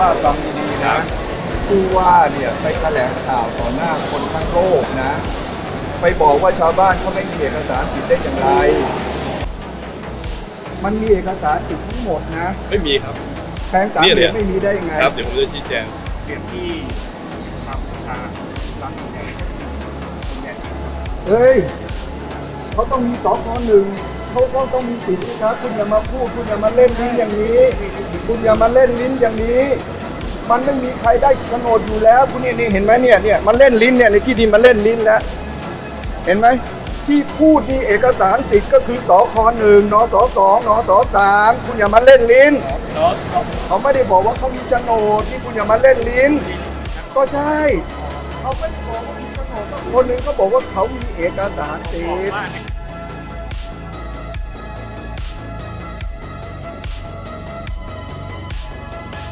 ว่าฟังดีๆนะผู้ว่าเนี่ยไปแถลงข่าวต่อหน้าคนทั้งโลกนะ ไปบอกว่าชาวบ้านเขาไม่มีเอกสารสิทธิ์ได้อย่างไร มันมีเอกสารสิทธิ์ทั้งหมดนะ ไม่มีครับแปลงสามเนี่ยเหเนี่ลี่ยยมไม่มีได้ยังไงครับเดี๋ยวผมจะชี้แจงเปลี่ยนที่ชาวชาร้านแดงเนี่ยเฮ้ยเขาต้องมีสองหนึ่ง เขาก็ต้องมีสิทธิ์นะครับ คุณอย่ามาพูด คุณอย่ามาเล่นลิ้นอย่างนี้ คุณอย่ามาเล่นลิ้นอย่างนี้ มันไม่มีใครได้โฉนดอยู่แล้ว คุณนี่นี่เห็นไหมเนี่ยเนี่ยมันเล่นลิ้นเนี่ยในที่ดินมันเล่นลิ้นแล้วเห็นไหมที่พูดนี่เอกสารสิทธิ์ก็คือสคหนึ่งนสสองนสสามคุณอย่ามาเล่นลิ้น เขาไม่ได้บอกว่าเขามีโฉนดที่คุณอย่ามาเล่นลิ้น ก็ใช่เขาไม่ได้บอกว่ามีโฉนดคนหนึ่งก็บอกว่าเขามีเอกสารสิทธิ์